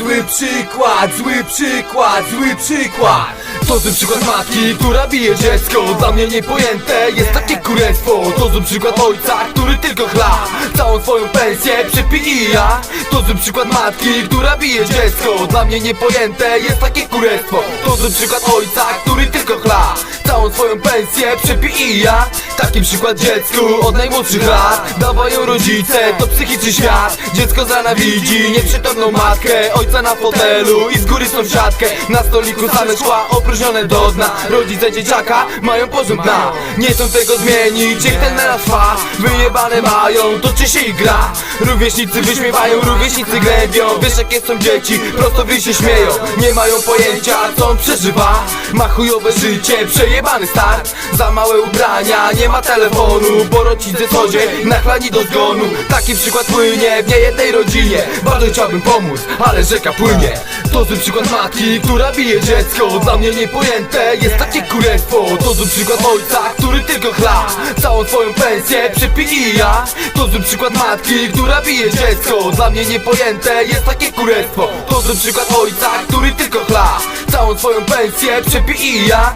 zły przykład, zły przykład, zły przykład. To zły przykład matki, która bije dziecko. Dla mnie niepojęte jest takie kurestwo. To zły przykład ojca, który tylko chla. Całą swoją pensję przepija. To zły przykład matki, która bije dziecko. Dla mnie niepojęte jest takie kurestwo. To zły przykład ojca, który tylko chla Całą swoją pensję przepija Taki przykład dziecku od najmłodszych lat. Dawają rodzice, to psychiczny świat. Dziecko z rana widzi nieprzytomną matkę Ojca na fotelu i z góry sąsiadkę Na stoliku same szkła opróżnione do dna. Rodzice dzieciaka mają poziom dna. Nie chcą tego zmienić, niech ten melanż trwa Wyjebane mają, toczy się ich gra? Rówieśnicy wyśmiewają, rówieśnicy gnębią Wiesz jakie są dzieci, prosto wy się śmieją. Nie mają pojęcia co on przeżywa Ma chujowe życie, przejebany start. Za małe ubrania, nie ma telefonu. Bo rodzice co dzień nachlani do zgonu. Taki przykład płynie w niejednej rodzinie. Bardzo chciałbym pomóc, ale rzeka płynie. To zły przykład matki, która bije dziecko. Dla mnie niepojęte jest takie kurestwo. To zły przykład ojca, który tylko chla Całą swoją pensję przepija To zły przykład matki, która bije dziecko. Dla mnie niepojęte jest takie kurestwo. To zły przykład ojca, który tylko chla Całą swoją pensję przepija